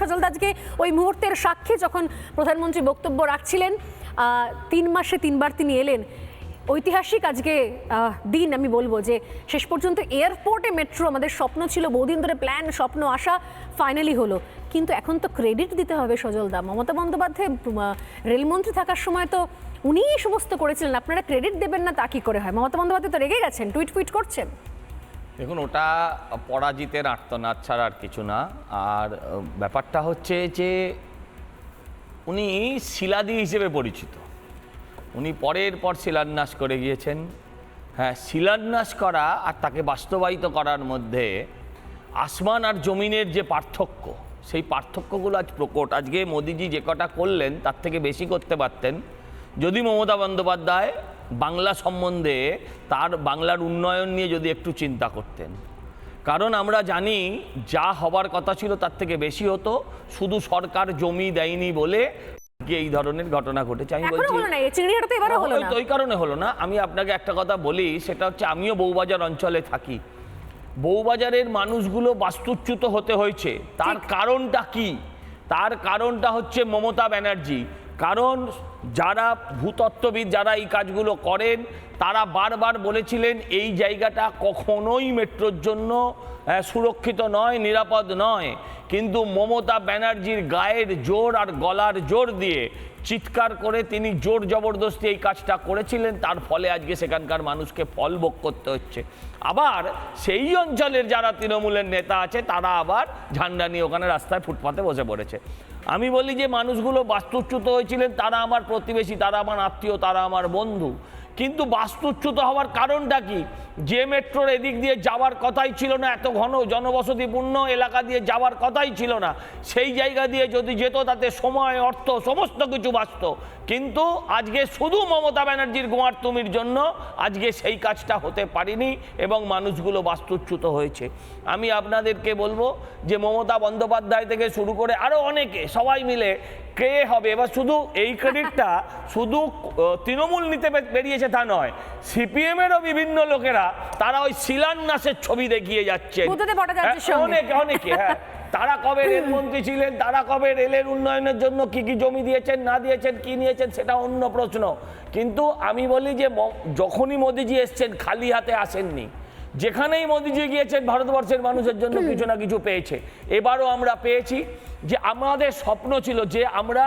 সজল আজকে ওই মুহূর্তের সাক্ষী যখন প্রধানমন্ত্রী বক্তব্য রাখছিলেন তিন মাসে তিনবার তিনি এলেন। ঐতিহাসিক আজকে দিন আমি বলব যে শেষ পর্যন্ত এয়ারপোর্টে মেট্রো আমাদের স্বপ্ন ছিল, বহুদিন ধরে প্ল্যান, স্বপ্ন, আশা ফাইনালি হলো। কিন্তু এখন তো ক্রেডিট দিতে হবে সজলদা। মমতা বন্দ্যোপাধ্যায় রেলমন্ত্রী থাকার সময় তো উনিই সমস্ত করেছিলেন। আপনারা ক্রেডিট দেবেন না, তা কি করে হয়? মমতা বন্দ্যোপাধ্যায় তো রেগে গেছেন টুইট ফুইট করছেন? দেখুন, ওটা পরাজিতের আর্তনাদ ছাড়া আর কিছু না। আর ব্যাপারটা হচ্ছে যে, উনি শিলাদি হিসেবে পরিচিত। উনি পরের পর শিলান্যাস করে গিয়েছেন। হ্যাঁ শিলান্যাস করা আর তাকে বাস্তবায়িত করার মধ্যে আসমান আর জমিনের যে পার্থক্য, সেই পার্থক্যগুলো আজ প্রকট। আজকে মোদিজি যে কটা করলেন, তার থেকে বেশি করতে পারতেন। যদি মমতা বন্দ্যোপাধ্যায় বাংলা সম্বন্ধে তার বাংলার উন্নয়ন নিয়ে যদি একটু চিন্তা করতেন। কারণ আমরা জানি যা হবার কথা ছিল তার থেকে বেশি হতো শুধু সরকার জমি দেয়নি বলে এই ধরনের ঘটনা ঘটেছে। আমি বলছি ওই কারণে হলো না। আমি আপনাকে একটা কথা বলি সেটা হচ্ছে আমিও বউবাজার অঞ্চলে থাকি। বউবাজারের মানুষগুলো বাস্তুচ্যুত হতে হয়েছে। তার কারণটা কি? তার কারণটা হচ্ছে মমতা ব্যানার্জি। কারণ যারা ভূতত্ত্ববিদ যারা এই কাজগুলো করেন, তারা বারবার বলেছিলেন এই জায়গাটা কখনোই মেট্রোর জন্য সুরক্ষিত নয়, নিরাপদ নয়। কিন্তু মমতা ব্যানার্জির গায়ের জোর আর গলার জোর দিয়ে চিৎকার করে তিনি জোর জবরদস্তি এই কাজটা করেছিলেন। তার ফলে আজকে সেখানকার মানুষকে ফল ভোগ করতে হচ্ছে। আবার সেই অঞ্চলের যারা তৃণমূলের নেতা আছে, তারা আবার ঝান্ডা নিয়ে ওখানে রাস্তায় ফুটপাতে বসে পড়েছে। আমি বলি যে, মানুষগুলো বাস্তুচ্যুত হয়েছিলেন, তারা আমার প্রতিবেশী, তারা আমার আত্মীয়, তারা আমার বন্ধু। কিন্তু বাস্তুচ্যুত হওয়ার কারণটা কি? যে মেট্রোর এদিক দিয়ে যাওয়ার কথাই ছিল না, এত ঘন জনবসতিপূর্ণ এলাকা দিয়ে যাওয়ার কথাই ছিল না। সেই জায়গা দিয়ে যদি যেত, তাতে সময়, অর্থ, সমস্ত কিছু বাঁচত। কিন্তু আজকে শুধু মমতা ব্যানার্জির গোয়ার তুমির জন্য আজকে সেই কাজটা হতে পারিনি এবং মানুষগুলো বাস্তুচ্যুত হয়েছে। আমি আপনাদেরকে বলব যে মমতা বন্দ্যোপাধ্যায় থেকে শুরু করে আরও অনেকে সবাই মিলে কে হবে? এবার শুধু এই ক্রেডিটটা শুধু তৃণমূল নিতে বেরিয়েছে তা নয়। সিপিএমেরও বিভিন্ন লোকেরা তারা ওই শিলান্যাসের ছবি দেখিয়ে যাচ্ছে সঙ্গে। অনেকে অনেকে হ্যাঁ। তারা কবে রেলমন্ত্রী ছিলেন তারা কবে রেলের উন্নয়নের জন্য কি কি জমি দিয়েছেন না দিয়েছেন কি নিয়েছেন সেটা অন্য প্রশ্ন। কিন্তু আমি বলি যে যখনই মোদিজি এসছেন খালি হাতে আসেননি। যেখানেই মোদিজি গিয়েছেন ভারতবর্ষের মানুষের জন্য কিছু না কিছু পেয়েছে। এবারও আমরা পেয়েছি যে আমাদের স্বপ্ন ছিল যে আমরা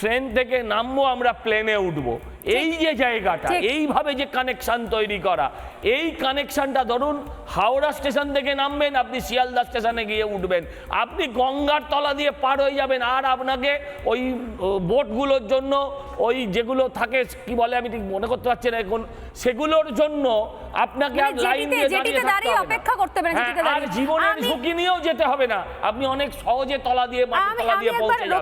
ট্রেন থেকে নামবো আমরা প্লেনে উঠবো। এই যে জায়গাটা এইভাবে যে কানেকশন তৈরি করা এই কানেকশনটা ধরুন হাওড়া স্টেশন থেকে নামবেন আপনি শিয়ালদা স্টেশনে গিয়ে উঠবেন। আপনি গঙ্গার তলা দিয়ে পার হয়ে যাবেন আর আপনাকে ওই বোটগুলোর জন্য ওই যেগুলো থাকে কি বলে আমি ঠিক মনে করতে পারছি না এখন সেগুলোর জন্য আপনাকে আর মানে লাইন জেটিতে- দিয়ে দাঁড়িয়ে। অপেক্ষা করতে হ্যাঁ, আর জীবনের ঝুঁকি নিয়েও যেতে হবে না। আপনি অনেক সহজে তলা দিয়ে মাটির তলা দিয়ে পৌঁছে যাবেন।